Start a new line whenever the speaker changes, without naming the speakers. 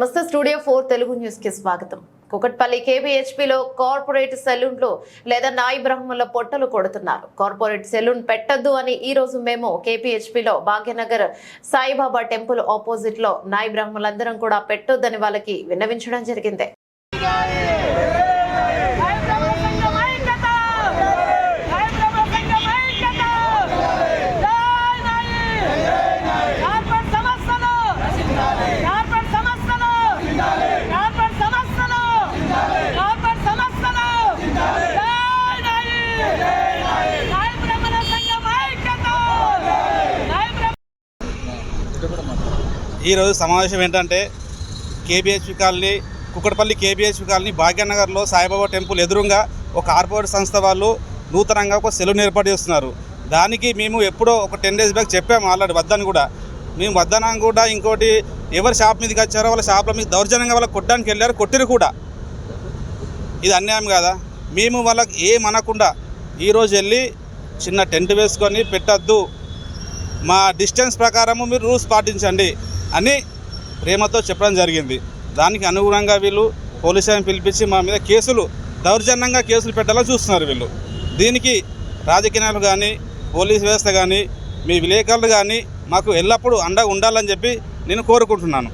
నమస్తే studio four Telugu న్యూస్కి స్వాగతం. కుకట్పల్లి కేబిహెచ్పిలో కార్పొరేట్ సెలూన్లు లేదా నాయి బ్రహ్మల పొట్టలు కొడుతున్నారు. కార్పొరేట్ సెలూన్ పెట్టద్దు అని ఈ రోజు మేము కేపీహెచ్పిలో భాగ్యనగర్ సాయిబాబా టెంపుల్ ఆపోజిట్లో నాయి బ్రహ్మలందరం కూడా పెట్టొద్దని వాళ్ళకి విన్నవించడం జరిగింది.
ఈరోజు సమావేశం ఏంటంటే KBHP colony Kukatpally KBHP colony భాగ్యనగర్లో Saibaba temple ఎదురుగా ఒక కార్పొరేట్ సంస్థ వాళ్ళు నూతనంగా ఒక సెలూన్ ఏర్పాటు చేస్తున్నారు. దానికి మేము ఎప్పుడో ఒక టెన్ డేస్ బ్యాక్ చెప్పాము ఆల్రెడీ వద్దని కూడా. మేము వద్దనం కూడా ఇంకోటి ఎవరు షాప్ మీదకి వచ్చారో వాళ్ళ షాప్ల మీద దౌర్జన్యంగా వాళ్ళకి కొట్టడానికి వెళ్ళారు కొట్టిరు కూడా. ఇది అన్యాయం కదా? మేము వాళ్ళకి ఏమనకుండా ఈరోజు వెళ్ళి చిన్న టెంట్ వేసుకొని పెట్టద్దు మా డిస్టెన్స్ ప్రకారము మీరు రూల్స్ పాటించండి అని ప్రేమతో చెప్పడం జరిగింది. దానికి అనుగుణంగా వీళ్ళు పోలీస్ స్టేషన్ పిలిపించి మా మీద కేసులు దౌర్జన్యంగా కేసులు పెట్టాలని చూస్తున్నారు వీళ్ళు. దీనికి రాజకీయాలు కానీ పోలీస్ వ్యవస్థ కానీ మీ విలేకరులు కానీ మాకు ఎల్లప్పుడూ అండగా ఉండాలని చెప్పి నేను కోరుకుంటున్నాను.